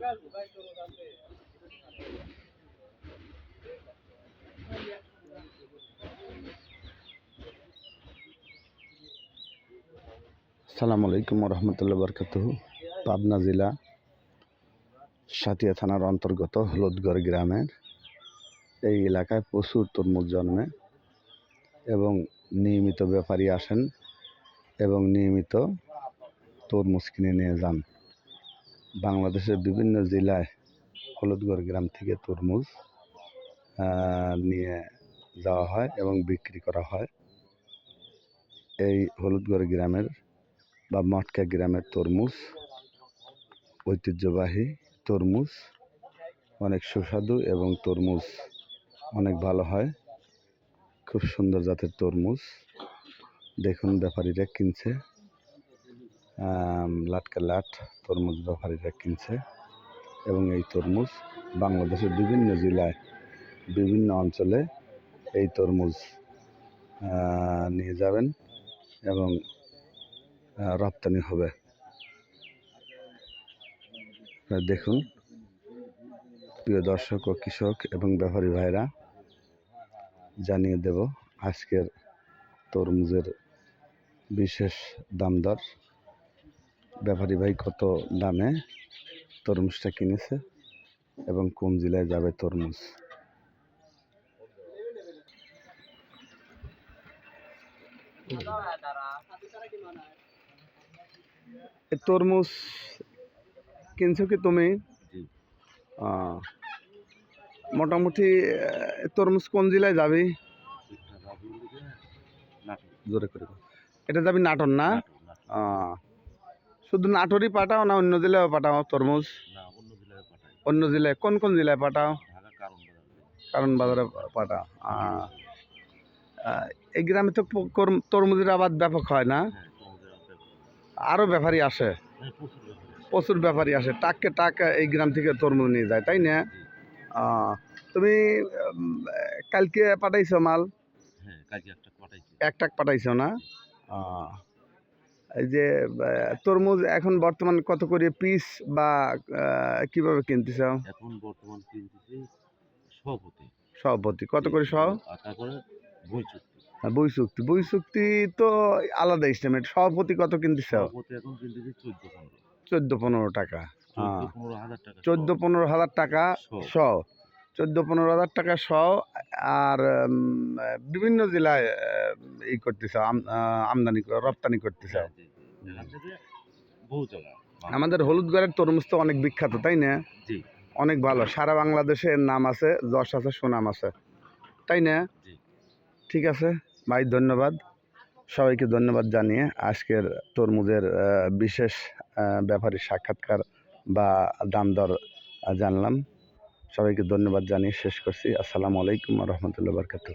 সালাম আলাইকুম রহমতুল্লাহ বরকাত পাবনা জেলা সাতিয়া থানার অন্তর্গত হলুদগড় গ্রামের এই এলাকায় প্রচুর তরমুজ জন্মে এবং নিয়মিত ব্যাপারী আসেন এবং নিয়মিত তরমুজ কিনে নিয়ে যান। বাংলাদেশের বিভিন্ন জেলায় হলুদগড় গ্রাম থেকে তরমুজ নিয়ে যাওয়া হয় এবং বিক্রি করা হয়। এই হলুদগড় গ্রামের বা মটকা গ্রামের তরমুজ, ঐতিহ্যবাহী তরমুজ অনেক সুস্বাদু এবং তরমুজ অনেক ভালো হয়। খুব সুন্দর জাতের তরমুজ। দেখুন ব্যাপারীরা কিনছে। লাটকা লাট তরমুজ ব্যাপারীরা কিনছে এবং এই তরমুজ বাংলাদেশের বিভিন্ন জেলায়, বিভিন্ন অঞ্চলে এই তরমুজ নিয়ে যাবেন এবং রপ্তানি হবে। দেখুন, প্রিয় দর্শক ও কৃষক এবং ব্যাপারী ভাইরা, জানিয়ে দেব আজকের তরমুজের বিশেষ দাম দর। ব্যাপারী ভাই কত দামে তরমুজটা কিনেছে এবং কোন জেলায় যাবে তরমুজ? তরমুজ কিনছো কি তুমি? মোটামুটি তরমুজ কোন জেলায় যাবি? জোরে করে এটা যাবি নাটন না? শুধু নাটোরই পাঠাও না অন্য জেলায় পাঠাও তরমুজ? অন্য জেলায় কোন কোন জেলায় পাঠাও? কারণ বাজারে। পাঠাও এই গ্রামে তো তরমুজের আবাদ ব্যাপক হয় না? হ্যাঁ আরও ব্যাপারী আসে? হ্যাঁ প্রচুর ব্যাপারে আসে। টাককে টাক এই গ্রাম থেকে তরমুজ নিয়ে যায় তাই না? তুমি কালকে পাঠাইছো মাল? হ্যাঁ একটা এক টাক পাঠাইছো না? যে তরমুজ এখন বর্তমান কত করে পিস বা আহ, কিনতে চাও এখন বর্তমান কিনতেছি সভাপতি সভাপতি কত করে সহ বই চুক্তি বই চুক্তি তো আলাদা স্টেমেট সভাপতি কত এখন কিনতেছি চোদ্দ পনেরো। টাকা। চোদ্দ হ্যাঁ। পনেরো হাজার টাকা। শ চোদ্দ পনেরো হাজার টাকা শ আর বিভিন্ন জেলায় ই করতেছ আম- আমদানি রপ্তানি করতেছ। হ্যাঁ, আমাদের হলুদগড়ের তরমুজ তো অনেক বিখ্যাত তাই না? অনেক ভালো। সারা বাংলাদেশে এর নাম আছে যশ আছে সুনাম আছে। তাই না? ঠিক আছে ভাই ধন্যবাদ। সবাইকে ধন্যবাদ জানিয়ে আজকের তরমুজের বিশেষ ব্যাপারী সাক্ষাৎকার বা দাম দর জানলাম। সবাইকে ধন্যবাদ জানিয়ে শেষ করছি। আসসালামু আলাইকুম রহমতুল্লাহ বরকাতুহ।